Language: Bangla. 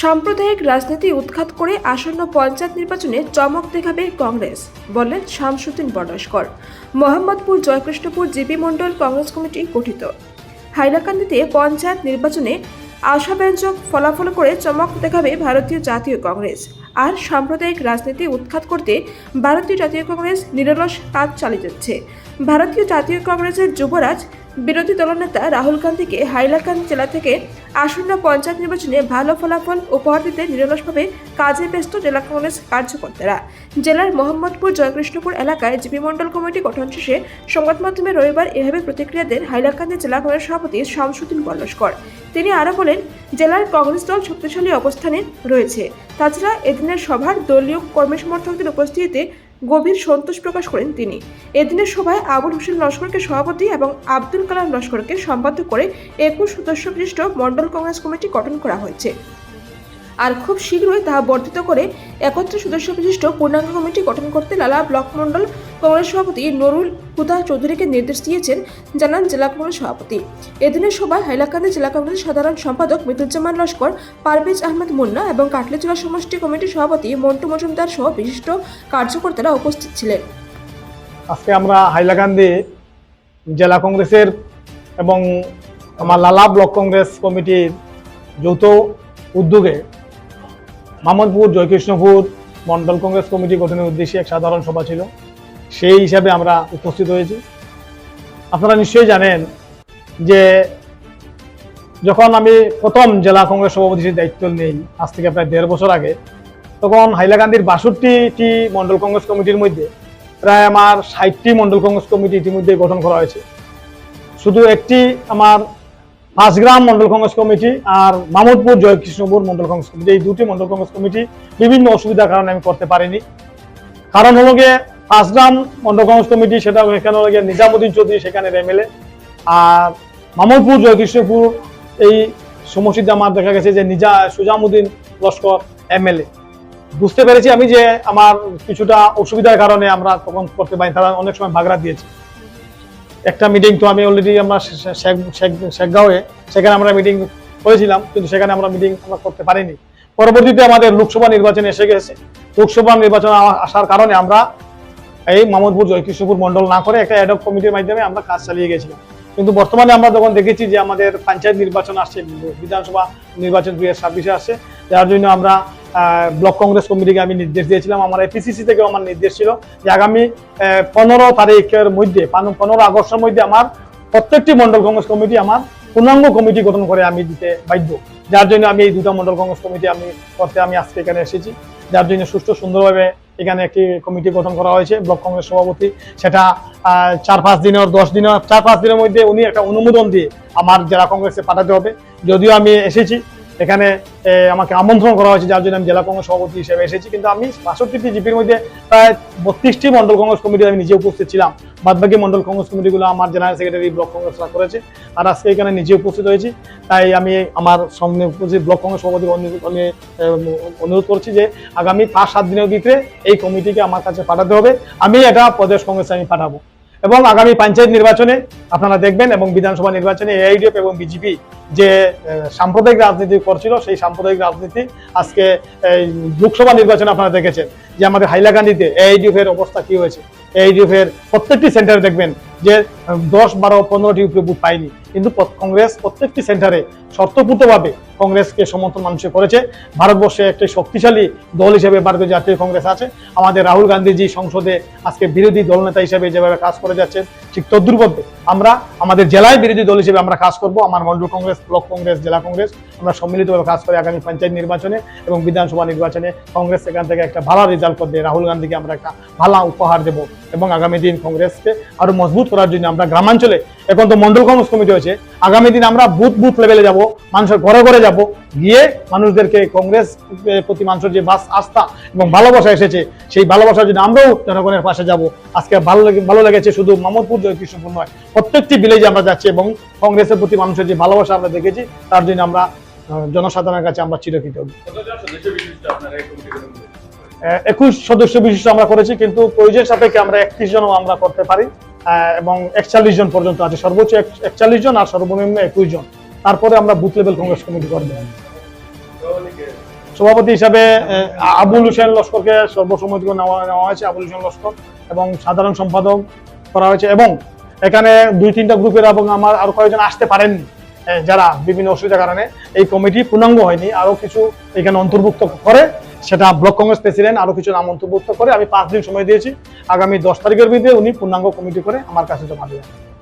সাম্প্রদায়িক রাজনীতি উৎখাত করে আসন্ন পঞ্চায়েত নির্বাচনে চমক দেখাবে কংগ্রেস, বললেন শামসুদ্দিন বডস্কর মোহাম্মদপুর জয়কৃষ্ণপুর জিপি মণ্ডল কংগ্রেস কমিটি গঠিত। হাইলাকান্দিতে পঞ্চায়েত নির্বাচনে আশাব্যঞ্জক ফলাফল করে চমক দেখাবে ভারতীয় জাতীয় কংগ্রেস। আর সাম্প্রদায়িক রাজনীতি উৎখাত করতে ভারতীয় জাতীয় কংগ্রেস নিরলস কাজ চালিয়ে যাচ্ছে। ভারতীয় জাতীয় কংগ্রেসের যুবরাজ বিরোধী দলনেতা রাহুল গান্ধীকে হাইলাকান্দি জেলা থেকে আসন্ন পঞ্চায়েত নির্বাচনে ভালো ফলাফল উপহার দিতে নিরলসভাবে কাজে ব্যস্ত জেলা কংগ্রেস কার্যকর্তারা। জেলার মোহাম্মদপুর, জয়কৃষ্ণপুর এলাকায় জিপি মণ্ডল কমিটি গঠন শেষে সংবাদ মাধ্যমে রবিবার এভাবে প্রতিক্রিয়া দেন হাইলাকান্দি জেলা কংগ্রেস সভাপতি শামসুদ্দিন বল্লস্কর তিনি আরও বলেন, জেলার কংগ্রেস দল শক্তিশালী অবস্থানে রয়েছে। তাছাড়া এদিনের সভার দলীয় কর্মী সমর্থকদের উপস্থিতিতে গভীর সন্তোষ প্রকাশ করেন তিনি। এদিনের সভায় আবুল হোসেন লস্করকে সভাপতি এবং আব্দুল কালাম লস্করকে সম্পাদক করে একুশ সদস্য বিশিষ্ট মণ্ডল কংগ্রেস কমিটি গঠন করা হয়েছে। আর খুব শীঘ্রই তা বর্ধিত করে একত্রিশ সদস্য বিশিষ্ট পূর্ণাঙ্গ কমিটি গঠন করতে লালা ব্লক মণ্ডল কংগ্রেস সভাপতি নুরুল হুদা চৌধুরীকে নির্দেশ দিয়েছেন, জানান জেলা কংগ্রেস সভাপতি। এদিনের সভায় হাইলাকান্দি জেলা কংগ্রেসের সাধারণ সম্পাদক মিতুজ্জামান লস্কর, পারভেজ আহমেদ মুন্না এবং কাটলিচুলা সমষ্টি কমিটির সভাপতি মন্টু মজুমদার সহ বিশিষ্ট কার্যকর্তারা উপস্থিত ছিলেন। আজকে আমরা হাইলাকান্দি জেলা কংগ্রেসের এবং আমার লালা ব্লক কংগ্রেস কমিটির যৌথ উদ্যোগে মামনপুর, জয়কৃষ্ণপুর মন্ডল কংগ্রেস কমিটি গঠনের উদ্দেশ্যে এক সাধারণ সভা ছিল। সেই হিসাবে আমরা উপস্থিত হয়েছি। আপনারা নিশ্চয়ই জানেন যে যখন আমি প্রথম জেলা কংগ্রেস সভাপতির দায়িত্ব নেই, আজ থেকে প্রায় দেড় বছর আগে, তখন হাইলাকান্দির বাষট্টিটি মন্ডল কংগ্রেস কমিটির মধ্যে প্রায় আমার ষাটটি মন্ডল কংগ্রেস কমিটি ইতিমধ্যে গঠন করা হয়েছে। শুধু একটি আমার পাঁচগ্রাম মন্ডল কংগ্রেস কমিটি আর মামুদপুর জয়কৃষ্ণপুর মন্ডল কংগ্রেস কমিটি। এই দুটি মন্ডল কংগ্রেস কমিটি বিভিন্ন অসুবিধার কারণে আমি করতে পারিনি। কারণ হলো গিয়ে পাঁচগ্রাম মন্ডল কমিটি সেটা এখানে হলো গিয়ে নিজামুদ্দিন চৌধুরী, সেখানে এমএলএ আর মামুদপুর জয়কৃষ্ণপুর, এই সমষ্টিতে আমার দেখা গেছে যে নিজা, সুজামুদ্দিন লস্কর এমএলএ বুঝতে পেরেছি আমি যে আমার কিছুটা অসুবিধার কারণে আমরা তখন করতে পারি তারা অনেক সময় ভাগরা দিয়েছে। একটা মিটিং তো আমি অলরেডি আমরা শেখগাঁওয়ে সেখানে আমরা মিটিং করেছিলাম, কিন্তু সেখানে আমরা মিটিং আমরা করতে পারিনি। পরবর্তীতে আমাদের লোকসভা নির্বাচন এসে গেছে। লোকসভা নির্বাচন আসার কারণে আমরা এই মামুদপুর, জয়কৃষ্ণপুর মন্ডল না করে একটা অ্যাডক কমিটির মাধ্যমে আমরা কাজ চালিয়ে গেছিলাম। কিন্তু বর্তমানে আমরা যখন দেখেছি যে আমাদের পঞ্চায়েত নির্বাচন আসছে, বিধানসভা নির্বাচন দুই হাজার আসছে, যার জন্য আমরা ব্লক কংগ্রেস কমিটিকে আমি নির্দেশ দিয়েছিলাম। আমার এপিসিসি থেকেও আমার নির্দেশ ছিল যে আগামী পনেরো তারিখের মধ্যে পনেরো আগস্টের মধ্যে আমার প্রত্যেকটি মন্ডল কংগ্রেস কমিটি আমার পূর্ণাঙ্গ কমিটি গঠন করে আমি দিতে বাধ্য। যার জন্য আমি এই দুটা মন্ডল কংগ্রেস কমিটি আমি করতে আমি আজকে এখানে এসেছি। যার জন্য সুষ্ঠু সুন্দরভাবে এখানে একটি কমিটি গঠন করা হয়েছে, ব্লক কংগ্রেস সভাপতি। সেটা চার পাঁচ দিনের দশ দিনের চার পাঁচ দিনের মধ্যে উনি একটা অনুমোদন দিয়ে আমার জেলা কংগ্রেসে পাঠাতে হবে। যদিও আমি এসেছি এখানে আমাকে আমন্ত্রণ করা হয়েছে যার জন্য আমি জেলা কংগ্রেস সভাপতি হিসেবে এসেছি। কিন্তু আমি বাষট্টিটি জিপির মধ্যে প্রায় বত্রিশটি মন্ডল কংগ্রেস কমিটি আমি নিজে উপস্থিত ছিলাম। বাদবাকি মন্ডল কংগ্রেস কমিটিগুলো আমার জেনারেল সেক্রেটারি ব্লক কংগ্রেসরা করেছে আর আজকে এখানে নিজে উপস্থিত হয়েছি। তাই আমি আমার সঙ্গে উপস্থিত ব্লক কংগ্রেস সভাপতি আমি, অনুরোধ করছি যে আগামী পাঁচ সাত দিনের ভিতরে এই কমিটিকে আমার কাছে পাঠাতে হবে। আমি এটা প্রদেশ কংগ্রেসে আমি পাঠাবো। এবং আগামী পঞ্চায়েত নির্বাচনে আপনারা দেখবেন এবং বিধানসভা নির্বাচনে এআইডিএফ এবং বিজেপি যে সাম্প্রদায়িক রাজনীতি করছিল, সেই সাম্প্রদায়িক রাজনীতি আজকে লোকসভা নির্বাচনে আপনারা দেখেছেন যে আমাদের হাইলাকান্দিতে এআইডিএফ এর অবস্থা কি হয়েছে। এআইডিএফ এর প্রত্যেকটি সেন্টারে দেখবেন যে, দশ, বারো, পনেরোটি উপরে বুথ পায়নি। কিন্তু কংগ্রেস প্রত্যেকটি সেন্টারে শর্তপূর্তভাবে কংগ্রেসকে সমর্থন মানুষে করেছে। ভারতবর্ষে একটি শক্তিশালী দল হিসেবে ভারতীয় জাতীয় কংগ্রেস আছে। আমাদের রাহুল গান্ধীজি সংসদে আজকে বিরোধী দলনেতা হিসেবে যেভাবে কাজ করে যাচ্ছেন, ঠিক তদ্রুপদ্ধে আমরা আমাদের জেলায় বিরোধী দল হিসেবে আমরা কাজ করব। আমার মন্ডল কংগ্রেস, ব্লক কংগ্রেস, জেলা কংগ্রেস, আমরা সম্মিলিতভাবে কাজ করে আগামী পঞ্চায়েত নির্বাচনে এবং বিধানসভা নির্বাচনে। কংগ্রেস সেখান থেকে একটা ভালো রেজাল্ট করবে। রাহুল গান্ধীকে আমরা একটা ভালো উপহার দেব এবং আগামী দিন কংগ্রেসকে আরও মজবুত করার জন্য আমরা গ্রামাঞ্চলে এখন তো মন্ডল কংগ্রেস কমিটি হয়েছে। আগামী দিন আমরা বুথ বুথ লেভেলে যাব, মানুষের ঘরে ঘরে যাব। গিয়ে মানুষদেরকে কংগ্রেস প্রতি মানুষের যে বাস, আস্থা এবং ভালোবাসা এসেছে, সেই ভালোবাসার জন্য আমরাও জনগণের পাশে যাব। আজকে ভালো ভালো লেগেছে শুধু মামদপুর জয়কৃষ্ণপুর নয়, প্রত্যেকটি ভিলেজে আমরা যাচ্ছি এবং কংগ্রেসের প্রতি মানুষের যে ভালোবাসা আমরা দেখেছি, তার জন্য আমরা জনসাধারণের কাছে আমরা চিরকৃতজ্ঞ একুশ সদস্য বিশিষ্ট আমরা করেছি, কিন্তু প্রয়োজন সাপেক্ষে আমরা একত্রিশ জনও আমরা করতে পারি। এবং একচল্লিশ জন পর্যন্ত আছে। সর্বোচ্চ একচল্লিশ জন আর সর্বনিম্ন একুশ জন। তারপরে আমরা বুথ লেভেল কংগ্রেস কমিটি করব। সভাপতি হিসাবে আবুল হোসেন লস্করকে সর্বসম্মতি নেওয়া নেওয়া হয়েছে, আবুল হোসেন লস্কর, এবং সাধারণ সম্পাদক করা হয়েছে। এবং এখানে দুই তিনটা গ্রুপের এবং আমার আরও কয়েকজন আসতে পারেননি যারা বিভিন্ন অসুবিধার কারণে এই কমিটি পূর্ণাঙ্গ হয়নি। আরও কিছু এখানে অন্তর্ভুক্ত করে সেটা ব্লক কংগ্রেস প্রেসিডেন্ট আরও কিছু নাম অন্তর্ভুক্ত করে আমি পাঁচ দিন সময় দিয়েছি। আগামী দশ তারিখের মধ্যে উনি পূর্ণাঙ্গ কমিটি করে আমার কাছে জমা দেবেন